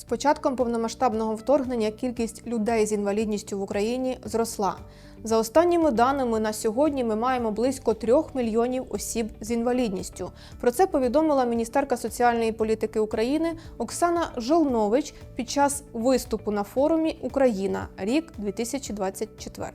З початком повномасштабного вторгнення кількість людей з інвалідністю в Україні зросла. За останніми даними на сьогодні ми маємо близько трьох мільйонів осіб з інвалідністю. Про це повідомила міністерка соціальної політики України Оксана Жолнович під час виступу на форумі Україна рік 2024.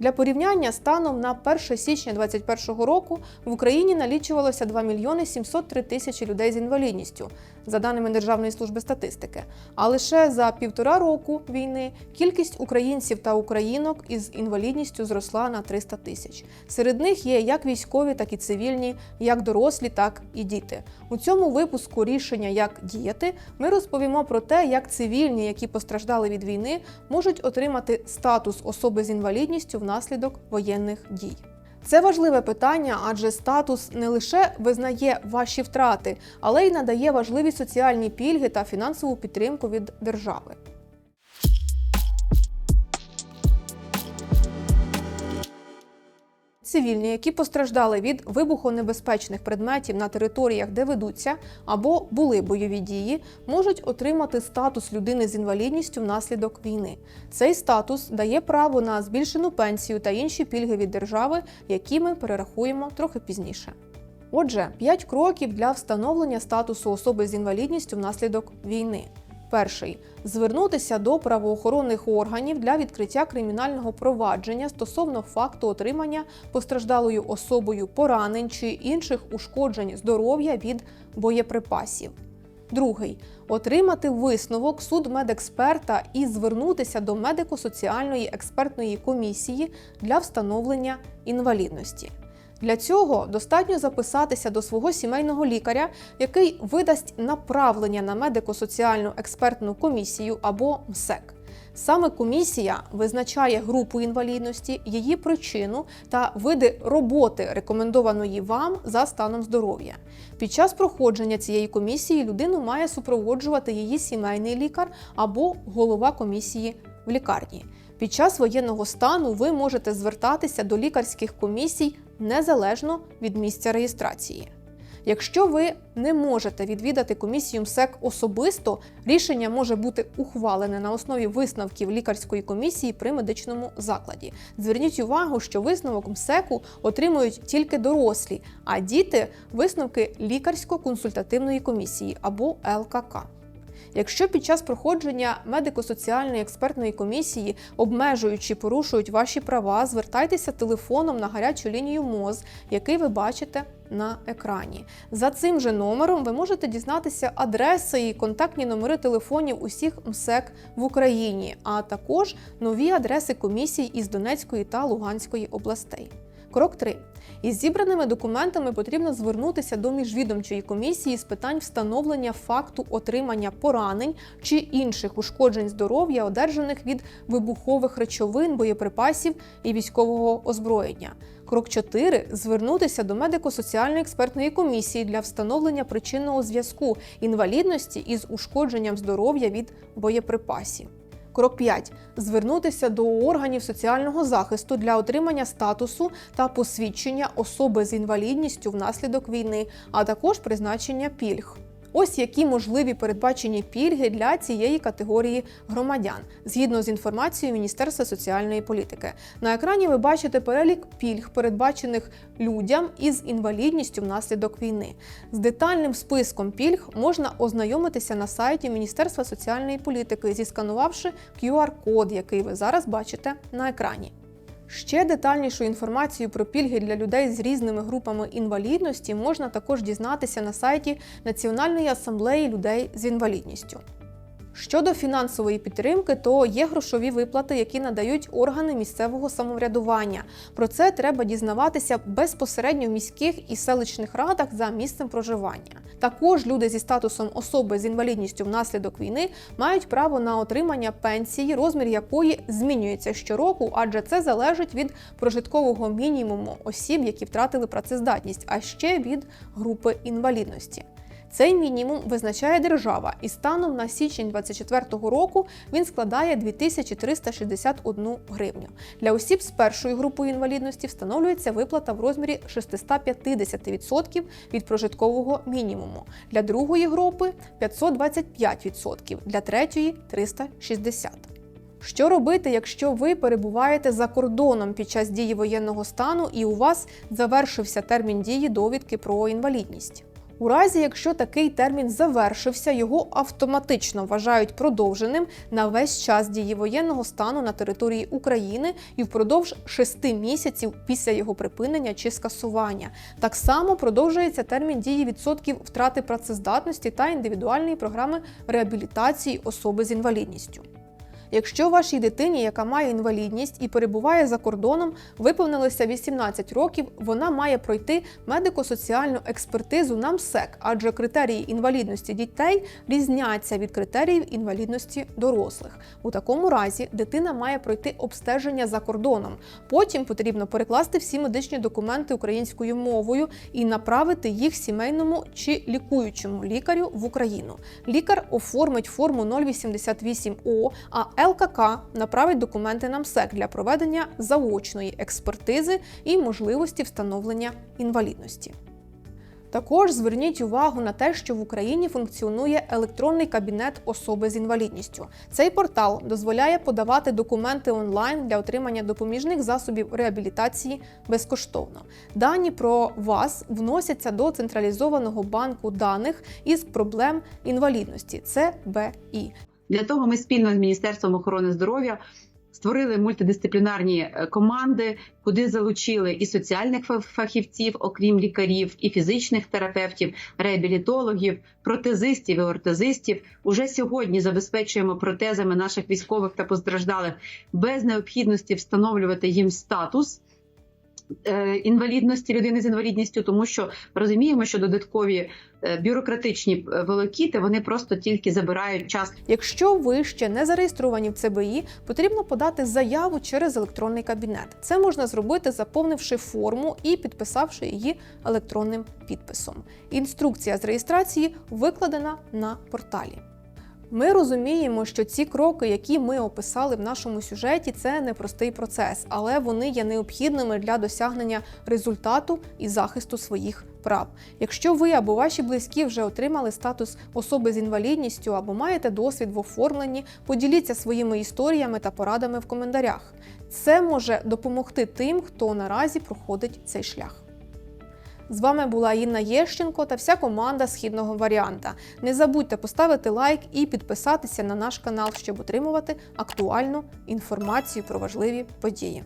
Для порівняння станом на 1 січня 2021 року в Україні налічувалося 2 мільйони 703 тисячі людей з інвалідністю, за даними Державної служби статистики. А лише за півтора року війни кількість українців та українок із інвалідністю зросла на 300 тисяч. Серед них є як військові, так і цивільні, як дорослі, так і діти. У цьому випуску рішення як діяти ми розповімо про те, як цивільні, які постраждали від війни, можуть отримати статус особи з інвалідністю внаслідок воєнних дій. Це важливе питання, адже статус не лише визнає ваші втрати, але й надає важливі соціальні пільги та фінансову підтримку від держави. Цивільні, які постраждали від вибухонебезпечних предметів на територіях, де ведуться або були бойові дії, можуть отримати статус людини з інвалідністю внаслідок війни. Цей статус дає право на збільшену пенсію та інші пільги від держави, які ми перерахуємо трохи пізніше. Отже, 5 кроків для встановлення статусу особи з інвалідністю внаслідок війни. Перший звернутися до правоохоронних органів для відкриття кримінального провадження стосовно факту отримання постраждалою особою поранень чи інших ушкоджень здоров'я від боєприпасів. Другий отримати висновок судмедексперта і звернутися до медико-соціальної експертної комісії для встановлення інвалідності. Для цього достатньо записатися до свого сімейного лікаря, який видасть направлення на медико-соціальну експертну комісію або МСЕК. Саме комісія визначає групу інвалідності, її причину та види роботи, рекомендованої вам за станом здоров'я. Під час проходження цієї комісії людину має супроводжувати її сімейний лікар або голова комісії в лікарні. Під час воєнного стану ви можете звертатися до лікарських комісій незалежно від місця реєстрації. Якщо ви не можете відвідати комісію МСЕК особисто, рішення може бути ухвалене на основі висновків лікарської комісії при медичному закладі. Зверніть увагу, що висновок МСЕКу отримують тільки дорослі, а діти висновки лікарсько-консультативної комісії або ЛКК. Якщо під час проходження медико-соціальної експертної комісії обмежують чи порушують ваші права, звертайтеся телефоном на гарячу лінію МОЗ, який ви бачите на екрані. За цим же номером ви можете дізнатися адреси і контактні номери телефонів усіх МСЕК в Україні, а також нові адреси комісій із Донецької та Луганської областей. Крок 3. Із зібраними документами потрібно звернутися до міжвідомчої комісії з питань встановлення факту отримання поранень чи інших ушкоджень здоров'я, одержаних від вибухових речовин, боєприпасів і військового озброєння. Крок 4. звернутися до медико-соціальної експертної комісії для встановлення причинного зв'язку інвалідності із ушкодженням здоров'я від боєприпасів. Крок 5. Звернутися до органів соціального захисту для отримання статусу та посвідчення особи з інвалідністю внаслідок війни, а також призначення пільг. Ось які можливі передбачені пільги для цієї категорії громадян, згідно з інформацією Міністерства соціальної політики. На екрані ви бачите перелік пільг, передбачених людям із інвалідністю внаслідок війни. З детальним списком пільг можна ознайомитися на сайті Міністерства соціальної політики, зісканувавши QR-код, який ви зараз бачите на екрані. Ще детальнішу інформацію про пільги для людей з різними групами інвалідності можна також дізнатися на сайті Національної асамблеї людей з інвалідністю. Щодо фінансової підтримки, то є грошові виплати, які надають органи місцевого самоврядування. Про це треба дізнаватися безпосередньо в міських і селищних радах за місцем проживання. Також люди зі статусом особи з інвалідністю внаслідок війни мають право на отримання пенсії, розмір якої змінюється щороку, адже це залежить від прожиткового мінімуму осіб, які втратили працездатність, а ще від групи інвалідності. Цей мінімум визначає держава, і станом на січень 2024 року він складає 2361 гривню. Для осіб з першою групою інвалідності встановлюється виплата в розмірі 650% від прожиткового мінімуму. Для другої групи 525%, для третьої 360%. Що робити, якщо ви перебуваєте за кордоном під час дії воєнного стану і у вас завершився термін дії довідки про інвалідність? У разі, якщо такий термін завершився, його автоматично вважають продовженим на весь час дії воєнного стану на території України і впродовж шести місяців після його припинення чи скасування. Так само продовжується термін дії відсотків втрати працездатності та індивідуальної програми реабілітації особи з інвалідністю. Якщо вашій дитині, яка має інвалідність і перебуває за кордоном, виповнилося 18 років, вона має пройти медико-соціальну експертизу на МСЕК, адже критерії інвалідності дітей різняться від критеріїв інвалідності дорослих. У такому разі дитина має пройти обстеження за кордоном. Потім потрібно перекласти всі медичні документи українською мовою і направити їх сімейному чи лікуючому лікарю в Україну. Лікар оформить форму 088О, а ЛКК направить документи на МСЕК для проведення заочної експертизи і можливості встановлення інвалідності. Також зверніть увагу на те, що в Україні функціонує електронний кабінет особи з інвалідністю. Цей портал дозволяє подавати документи онлайн для отримання допоміжних засобів реабілітації безкоштовно. Дані про вас вносяться до централізованого банку даних із проблем інвалідності ЦБІ. Для того ми спільно з Міністерством охорони здоров'я створили мультидисциплінарні е, команди, куди залучили і соціальних фахівців, окрім лікарів, і фізичних терапевтів, реабілітологів, протезистів і ортезистів. Уже сьогодні забезпечуємо протезами наших військових та постраждалих без необхідності встановлювати їм статус. Е, Інвалідності людини з інвалідністю, тому що розуміємо, що додаткові е, бюрократичні е, волокіти вони просто тільки забирають час Якщо ви ще не зареєстровані в ЦБІ, потрібно подати заяву через електронний кабінет. Це можна зробити, заповнивши форму і підписавши її електронним підписом. Інструкція з реєстрації викладена на порталі. Ми розуміємо, що ці кроки, які ми описали в нашому сюжеті, це непростий процес, але вони є необхідними для досягнення результату і захисту своїх прав. Якщо ви або ваші близькі вже отримали статус особи з інвалідністю або маєте досвід в оформленні, поділіться своїми історіями та порадами в коментарях. Це може допомогти тим, хто наразі проходить цей шлях. З вами була Інна Єщенко та вся команда східного варіанта. Не забудьте поставити лайк і підписатися на наш канал, щоб отримувати актуальну інформацію про важливі події.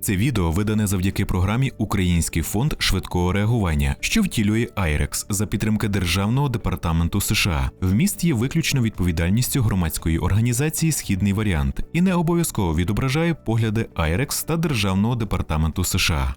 Це відео видане завдяки програмі Український фонд швидкого реагування, що втілює IREX за підтримки Державного департаменту США. Вміст є виключно відповідальністю громадської організації Східний варіант і не обов'язково відображає погляди IREX та Державного департаменту США.